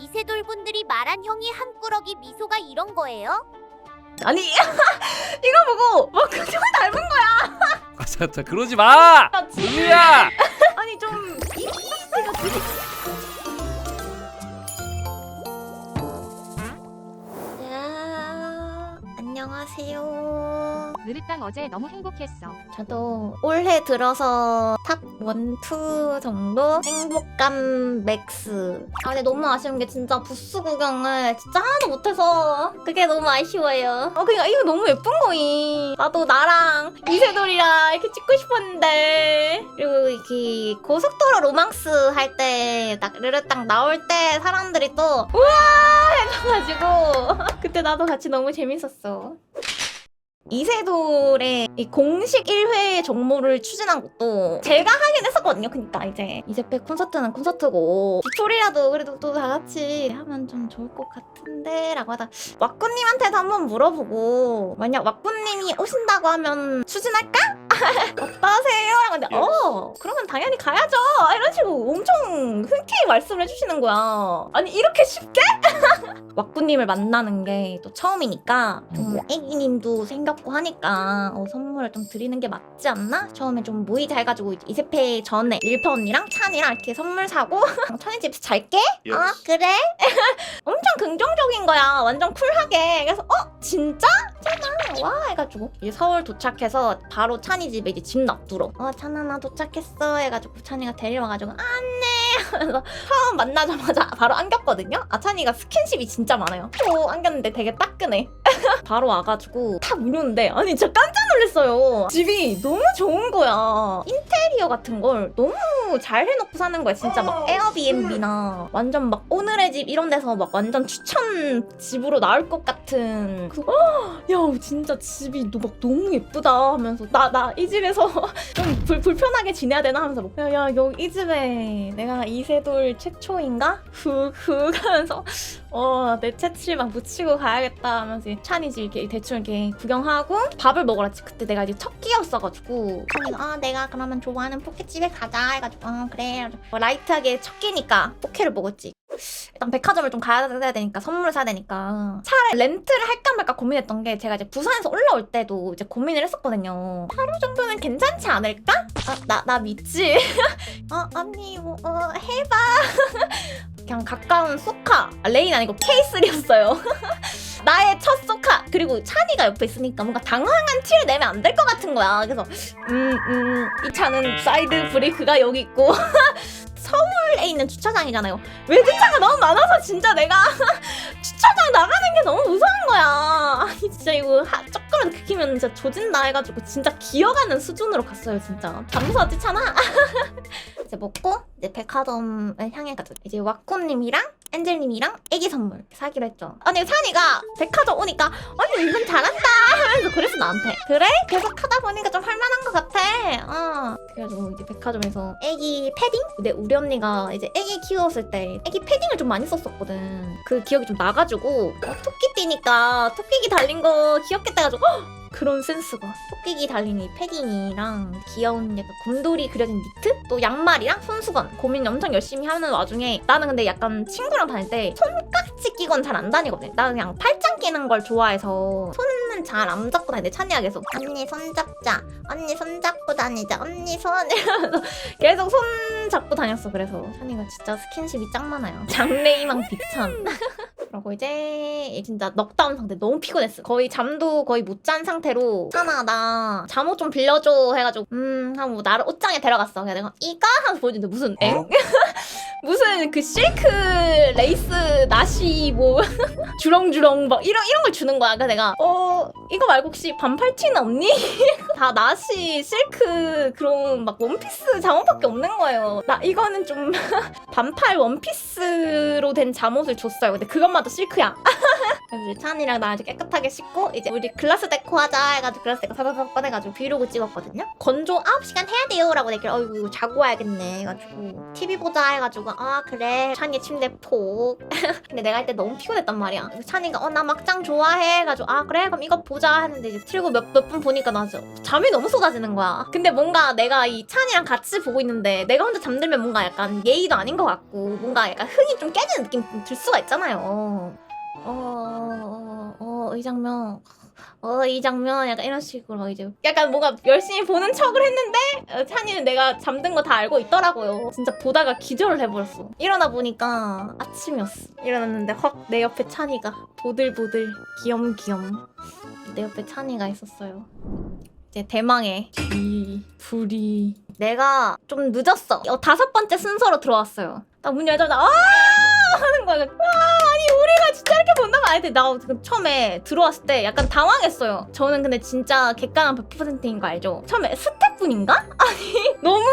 이세돌 분들이 말한 형이 한 꾸러기 미소가 이런 거예요? 아니 이거 보고 막 그저 닮은 거야. 아, 자, 자 그러지 마. 아, 진짜. 누구야? 아니 좀 이미지가 되게 안녕하세요. 느릿당 어제 너무 행복했어. 저도 올해 들어서 탑 1, 2 정도 행복감 맥스. 아 근데 너무 아쉬운 게 진짜 부스 구경을 진짜 하나도 못해서 그게 너무 아쉬워요. 어 그니까 이거 너무 예쁜 거이. 나도 나랑 이세돌이랑 이렇게 찍고 싶었는데 그리고 이렇게 고속도로 로망스 할 때 딱 르르땅 나올 때 사람들이 또 우와 해가지고 그때 나도 같이 너무 재밌었어. 이세돌의 이 공식 1회 정모를 추진한 것도 제가 하긴 했었거든요. 그러니까 이제 이제백 콘서트는 콘서트고 빅토리라도 그래도 또 다 같이 하면 좀 좋을 것 같은데 라고 하다 왁구님한테도 한번 물어보고 만약 왁구님이 오신다고 하면 추진할까? 어 그러면 당연히 가야죠 이런 식으로 엄청 흔쾌히 말씀을 해주시는 거야 아니 이렇게 쉽게? 왁구님을 만나는 게 또 처음이니까 좀 애기님도 생겼고 하니까 어, 선물을 좀 드리는 게 맞지 않나? 처음에 좀 모이자 해가지고 이세페 전에 일퍼 언니랑 찬이랑 이렇게 선물 사고 찬이 집에서 잘게? 아 그래? 엄청 거야. 완전 쿨하게. 그래서 어? 진짜? 찬아 와 해가지고. 이제 서울 도착해서 바로 찬이 집에 이제 집 놔두러. 어 찬아 나 도착했어. 해가지고 찬이가 데려와가지고 안내! 하면서 처음 만나자마자 바로 안겼거든요? 아 찬이가 스킨십이 진짜 많아요. 또 안겼는데 되게 따끈해. 바로 와가지고 탁 누르는데 아니 진짜 깜짝 놀랐어요. 집이 너무 좋은 거야. 인테 리어 같은 걸 너무 잘 해놓고 사는 거야 진짜 막 에어비앤비나 완전 막 오늘의 집 이런 데서 막 완전 추천 집으로 나올 것 같은 그, 야 진짜 집이 너, 막 너무 예쁘다 하면서 나 나 이 집에서 좀 불, 불편하게 지내야 되나 하면서 막, 야, 야 여기 이 집에 내가 이세돌 최초인가? 훅훅 하면서 어, 내 채취 막 묻히고 가야겠다 하면서 찬이지 이렇게 대충 이렇게 구경하고 밥을 먹으러 왔지. 그때 내가 이제 첫 끼였어가지고 찬이가 아 내가 그러면 좋아하는 포켓집에 가자 해가지고 어 그래 뭐 라이트하게 첫 끼니까 포켓을 먹었지. 일단 백화점을 좀 가야 되니까 선물 사야 되니까 차라리 렌트를 할까 말까 고민했던 게 제가 이제 부산에서 올라올 때도 이제 고민을 했었거든요. 하루 정도는 괜찮지 않을까? 아, 나, 나 믿지? 어, 언니, 뭐, 어, 해봐. 그냥 가까운 소카. 아, 레인 아니고 K3였어요. 나의 첫 소카. 그리고 찬이가 옆에 있으니까 뭔가 당황한 티를 내면 안 될 것 같은 거야. 그래서 음 음 이 차는 사이드 브레이크가 여기 있고. 서울에 있는 주차장이잖아요. 외제차가 너무 많아서 진짜 내가 주차장 나가 진짜 이거 하, 조금만 긁히면 진짜 조진다 해가지고 진짜 기어가는 수준으로 갔어요 진짜 잠무서웠지 찬아 이제 먹고 이제 백화점을 향해 가죠. 이제 왁코님이랑 엔젤님이랑 애기 선물 사기로 했죠. 아니 산이가 백화점 오니까 아니 이건 잘한다 하면서 그래서 나한테 그래? 계속 하다 보니까 좀 할만한 것 같아. 어. 그래가지고 이제 백화점에서 애기 패딩? 근데 우리 언니가 이제 애기 키웠을 때 애기 패딩을 좀 많이 썼었거든. 그 기억이 좀 나가지고 어, 토끼띠니까 토끼기 달린 거 해가지고 헉! 그런 센스가. 토끼기 달린 이 패딩이랑 귀여운 약간 곰돌이 그려진 니트? 또 양말이랑 손수건. 고민 엄청 열심히 하는 와중에 나는 근데 약간 친구랑 다닐 때 손깍지 끼건 잘안 다니거든. 나는 그냥 팔짱 끼는 걸 좋아해서 손은 잘 안 잡고 다니는데 찬이가 계속 언니 손 잡자. 언니 손 잡고 다니자. 언니 손. 이러면서 계속 손 잡고 다녔어. 그래서 찬이가 진짜 스킨십이 짱 많아요. 장래희망 비찬 그러고 이제 진짜 넉다운 상태 너무 피곤했어. 거의 잠도 거의 못 잔 상태로 하나 나 잠옷 좀 빌려줘 해가지고 음 하고 뭐 나를 옷장에 데려갔어. 그래서 내가 이거 하면서 보여주는데 무슨 엥? 무슨 그 실크 레이스 나시 뭐 주렁주렁 막 이런 이런 걸 주는 거야. 그래서 내가 어 이거 말고 혹시 반팔 티는 없니? 다 나시 실크 그런 막 원피스 잠옷밖에 없는 거예요. 나 이거는 좀 반팔 원피스로 된 잠옷을 줬어요. 근데 그것마다 실크야 그래서 이제 찬이랑 나 아주 깨끗하게 씻고 이제 우리 글라스 데코 하자 해가지고 글라스 데코 사사사 꺼내가지고 브이로그 찍었거든요. 건조 9시간 해야 돼요 라고 얘기를 어이구 이거 자고 와야겠네 해가지고 TV 보자 해가지고 아 그래 찬이 침대 폭 근데 내가 이때 너무 피곤했단 말이야. 그래서 찬이가 어 나 막장 좋아해 해가지고 아 그래 그럼 이거 보자 했는데 이제 틀고 몇 몇 분 보니까 나 잠이 너무 쏟아지는 거야. 근데 뭔가 내가 이 찬이랑 같이 보고 있는데 내가 혼자 잠들면 뭔가 약간 예의도 아닌 것 같고 뭔가 약간 흥이 좀 깨지는 느낌 좀들 수가 있잖아요. 어, 어, 어, 이 장면. 어, 이 장면 약간 이런 식으로 이제 약간 뭔가 열심히 보는 척을 했는데 어, 찬이는 내가 잠든 거 다 알고 있더라고요. 진짜 보다가 기절을 해버렸어. 일어나 보니까 아침이었어. 일어났는데 헉내 옆에 찬이가 보들보들 귀염귀염 내 옆에 찬이가 있었어요. 이제 대망의 귀 불이 내가 좀 늦었어. 어, 다섯 번째 순서로 들어왔어요. 나문 열자마자 아 하는 거야. 아 아니 우리가 진짜 이렇게 본다고 아닌데 나 지금 처음에 들어왔을 때 약간 당황했어요. 저는 근데 진짜 객관한 100%인 거 알죠? 처음에 스태프분인가? 아니 너무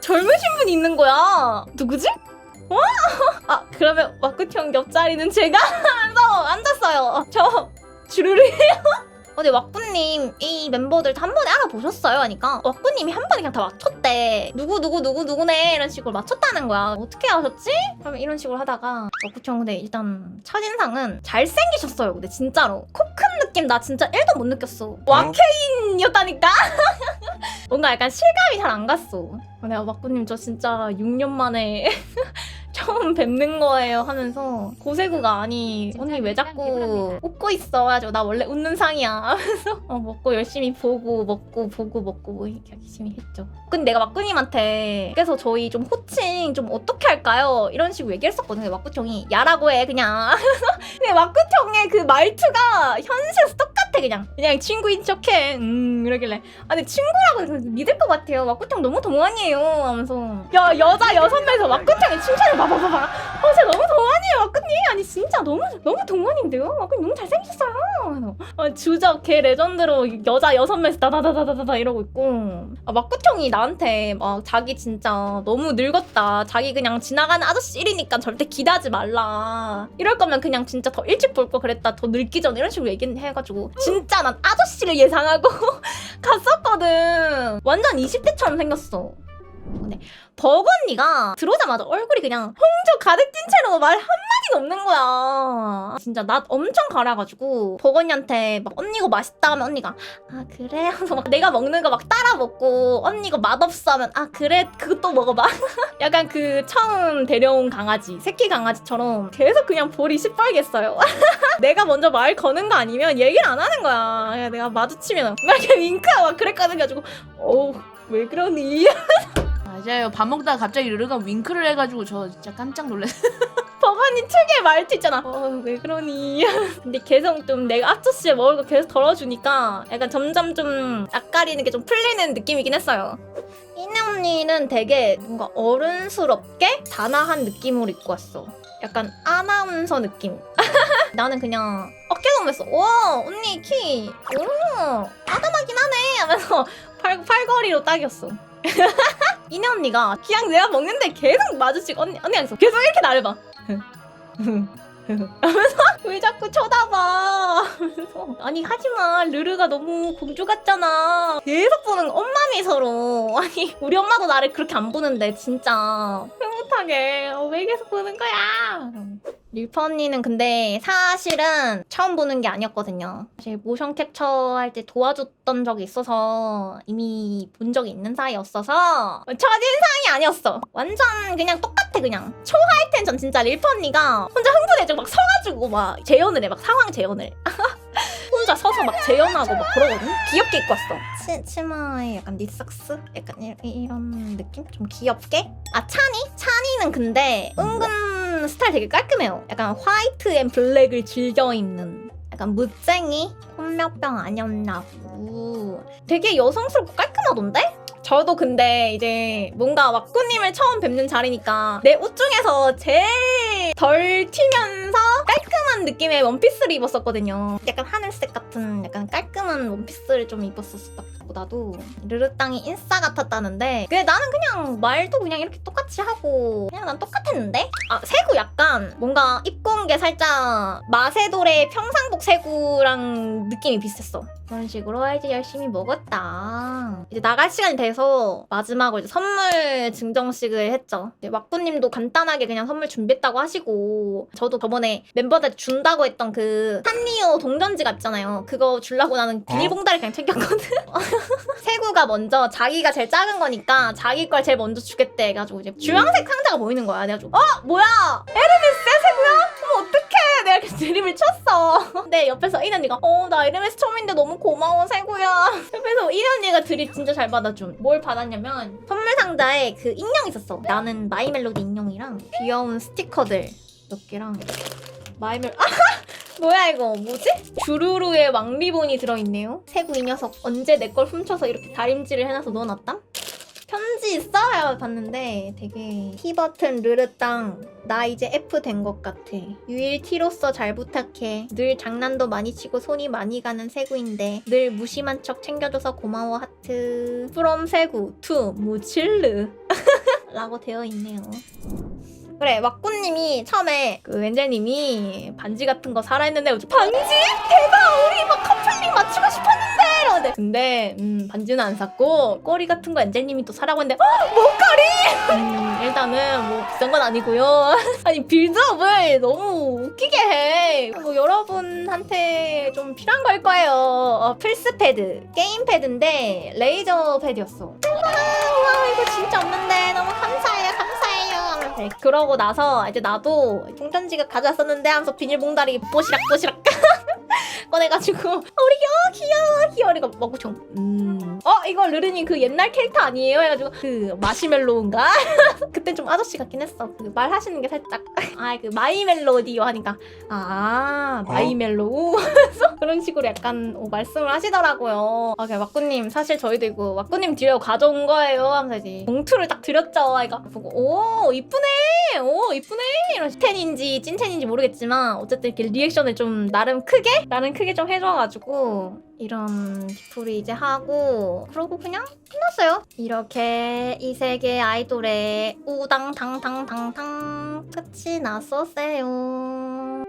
젊으신 분이 있는 거야. 누구지? 어? 아 그러면 와꾸형 옆자리는 제가 앉아서 앉았어요. 저 주르르해요. 어제 왁구님 이 멤버들 다 한 번에 알아보셨어요? 하니까 왁구님이 한 번에 그냥 다 맞췄대. 누구 누구 누구 누구네 이런 식으로 맞췄다는 거야. 어떻게 아셨지? 그러면 이런 식으로 하다가 왁구형 근데 일단 첫인상은 잘생기셨어요. 근데 진짜로 코 큰 느낌 나 진짜 1도 못 느꼈어. 왁케인이었다니까? 뭔가 약간 실감이 잘 안 갔어. 내가 왁구님 저 진짜 6년 만에 처음 뵙는 거예요 하면서 고세구가 아니 언니 왜 자꾸 웃고 있어? 가지고 나 원래 웃는 상이야 하면서 어, 먹고 열심히 보고 먹고 보고 먹고 뭐 이렇게 열심히 했죠. 근데 내가 막구님한테 그래서 저희 좀 호칭 좀 어떻게 할까요? 이런 식으로 얘기했었거든요. 막구형이. 야라고 해 그냥. 근데 막구형의 그 말투가 현실에서 똑같 아 그냥. 그냥 친구인 척해. 음 이러길래. 아니 친구라고 믿을 것 같아요. 막구형 너무 동안이에요. 하면서. 야 여자 여섯 명에서 막구형의 칭찬을 봐봐봐봐 어 진짜 너무 동안이에요 막구님 아니 진짜 너무 너무 동안인데요? 막구님 너무 잘생겼어요. 그래서. 어, 주적 개 레전드로 여자 여섯 명에서 다다다다다다 이러고 있고. 아, 막구형이 나한테 막 자기 진짜 너무 늙었다. 자기 그냥 지나가는 아저씨 일이니까 절대 기대하지 말라. 이럴 거면 그냥 진짜 더 일찍 볼 거 그랬다. 더 늙기 전에 이런 식으로 얘기해가지고 진짜 난 아저씨를 예상하고 갔었거든. 완전 20대처럼 생겼어. 근데 버거 언니가 들어오자마자 얼굴이 그냥 홍조 가득 찐 채로 말 한마디도 없는 거야. 진짜 낯 엄청 가라가지고 버거 언니한테 막 언니 이거 맛있다 하면 언니가 아 그래? 하면서 막 내가 먹는 거 막 따라 먹고 언니 이거 맛없어 하면 아 그래? 그것도 먹어봐. 약간 그 처음 데려온 강아지 새끼 강아지처럼 계속 그냥 볼이 시뻘겠어요. 내가 먼저 말 거는 거 아니면 얘기를 안 하는 거야. 내가 마주치면 막 이렇게 윙크하고 막 그랬거든. 가지고 어우 왜 그러니? 맞아요. 밥 먹다가 갑자기 르르가 윙크를 해가지고 저 진짜 깜짝 놀랐어요. 버거니 특유의 말투 있잖아. 어, 왜 그러니? 근데 계속 좀 내가 먹을 거 계속 덜어주니까 약간 점점 좀 낯가리는 게 좀 풀리는 느낌이긴 했어요. 이네 언니는 되게 뭔가 어른스럽게 단아한 느낌으로 입고 왔어. 약간 아나운서 느낌. 나는 그냥 어깨 동무했어. 와 언니 키, 오 아담하긴 하네 하면서 팔 팔걸이로 딱이었어. 이네 언니가 그냥 내가 먹는데 계속 마주치고 언니 언니가 계속 이렇게 나를 봐. 하면서 왜 자꾸 쳐다봐? 아니 하지마 르르가 너무 공주 같잖아. 계속 보는 엄마 미소로 아니 우리 엄마도 나를 그렇게 안 보는데 진짜 흐뭇하게 어, 왜 계속 보는 거야? 릴퍼 언니는 근데 사실은 처음 보는 게 아니었거든요. 사실 모션 캡처 할 때 도와줬던 적이 있어서 이미 본 적이 있는 사이였어서 첫인상이 아니었어. 완전 그냥 똑같아 그냥. 초하이 텐션 진짜 릴퍼 언니가 혼자 흥분해지고 막 서가지고 막 재연을 해. 막 상황 재연을. 혼자 서서 막 재연하고 막 그러거든. 귀엽게 입고 왔어. 치, 치마에 약간 니삭스? 약간 이, 이런 느낌? 좀 귀엽게? 아 찬이? 찬이는 근데 은근 스타일 되게 깔끔해요. 약간 화이트 앤 블랙을 즐겨 입는 약간 무쟁이? 혼몇병 아니었나 보. 되게 여성스럽고 깔끔하던데? 저도 근데 이제 뭔가 왁구님을 처음 뵙는 자리니까 내 옷 중에서 제일 덜 튀면서 깔끔한 느낌의 원피스를 입었었거든요. 약간 하늘색 같은 약간 깔끔한 원피스를 좀 입었었다 보다도 르르땅이 인싸 같았다는데 근데 나는 그냥 말도 그냥 이렇게 똑같이 하고 그냥 난 똑같았는데? 아 세구 약간 뭔가 입고 온게게 살짝 마세돌의 평상복 세구랑 느낌이 비슷했어. 그런 식으로 이제 열심히 먹었다. 이제 나갈 시간이 돼서 마지막으로 이제 선물 증정식을 했죠. 이제 왁구님도 간단하게 그냥 선물 준비했다고 하시고 저도 저번에 멤버들 준다고 했던 그 산리오 동전지갑 있잖아요. 그거 주려고 나는 비닐봉다리 그냥 챙겼거든. 세구가 먼저 자기가 제일 작은 거니까 자기 걸 제일 먼저 주겠대 해가지고 이제 주황색 상자가 보이는 거야. 내가 좀 어? 뭐야? 에르메스야 세구야? 그럼 어떡해? 내가 이렇게 드립을 쳤어. 근데 옆에서 이 언니가 어나 에르메스 처음인데 너무 고마워 세구야. 옆에서 이 언니가 드립 진짜 잘 받아준. 뭘 받았냐면 선물 상자에 그 인형 있었어. 나는 마이멜로디 인형이랑 귀여운 스티커들 몇 개랑 마이멜 아 뭐야 이거 뭐지? 주루루의 왕리본이 들어있네요. 세구 이 녀석 언제 내 걸 훔쳐서 이렇게 다림질을 해놔서 넣어놨담? 편지 있어? 야 봤는데 되게 T 버튼 르르땅 나 이제 F 된 것 같아. 유일 T로서 잘 부탁해. 늘 장난도 많이 치고 손이 많이 가는 세구인데 늘 무심한 척 챙겨줘서 고마워 하트. From 세구 to 무칠르. 라고 되어 있네요 그래 왁구님이 처음에 그 웬젤님이 반지 같은 거 살아있는데 반지? 대박! 우리 막 커플링 맞추고 싶었는데! 이러는데. 근데 음 반지는 안 샀고 꼬리 같은 거 엔젤님이 또 사라고 했는데 어, 목걸이? 음 일단은 뭐 비싼 건 아니고요. 아니 빌드업을 너무 웃기게 해. 뭐, 여러분한테 좀 필요한 걸 거예요. 어, 플스 패드. 게임 패드인데 레이저 패드였어. 와, 와 이거 진짜 없는데. 너무 감사해요 이렇게 그러고 나서 이제 나도 동전지갑 가져왔었는데 하면서 비닐봉다리 뽀시락 뽀시락 꺼내가지고 어, 우리 어 귀여워 귀여워 이거 먹고 좀 음. 어 이거 르르님 그 옛날 캐릭터 아니에요? 해가지고 그 마시멜로인가? 그때 좀 아저씨 같긴 했어. 그 말하시는 게 살짝. 아 그 마이멜로디요 하니까. 아 마이멜로우? 그래서 그런 식으로 약간 어, 말씀을 하시더라고요. 아 그냥 왁구님 사실 저희도 이거 왁구님 드려 가져온 거예요 하면서 이제 봉투를 딱 드렸죠. 아이가 보고 오 이쁘네! 오 이쁘네! 이런 텐인지 찐텐인지 모르겠지만 어쨌든 이렇게 리액션을 좀 나름 크게? 나름 크게 좀 해줘가지고 이런 디토리 이제 하고 그러고 그냥 끝났어요. 이렇게 이 세계 아이돌의 우당탕탕탕탕 끝이 났었어요